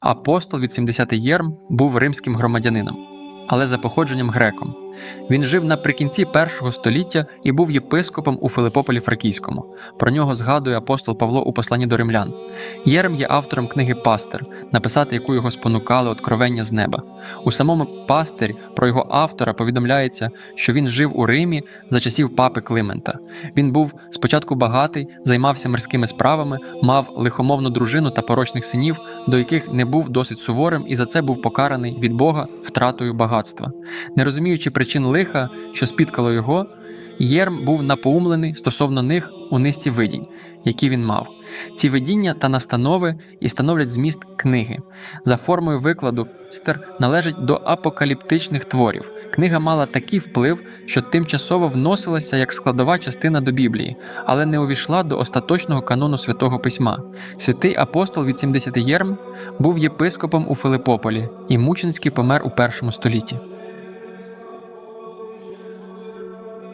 Апостол від 70 Єрм був римським громадянином, але за походженням греком. Він жив наприкінці першого століття і був єпископом у Филипополі Фракійському. Про нього згадує апостол Павло у посланні до римлян. Єрм є автором книги Пастир, написати яку його спонукали откровення з неба. У самому пастирі про його автора повідомляється, що він жив у Римі за часів папи Климента. Він був спочатку багатий, займався мирськими справами, мав лихомовну дружину та порочних синів, до яких не був досить суворим, і за це був покараний від Бога втратою багатства. Не розуміючи причин лиха, що спіткало його, Єрм був напоумлений стосовно них у низці видінь, які він мав. Ці видіння та настанови і становлять зміст книги. За формою викладу стер належить до апокаліптичних творів. Книга мала такий вплив, що тимчасово вносилася як складова частина до Біблії, але не увійшла до остаточного канону святого письма. Святий апостол від 70 Єрм був єпископом у Филипополі і мученський помер у першому столітті.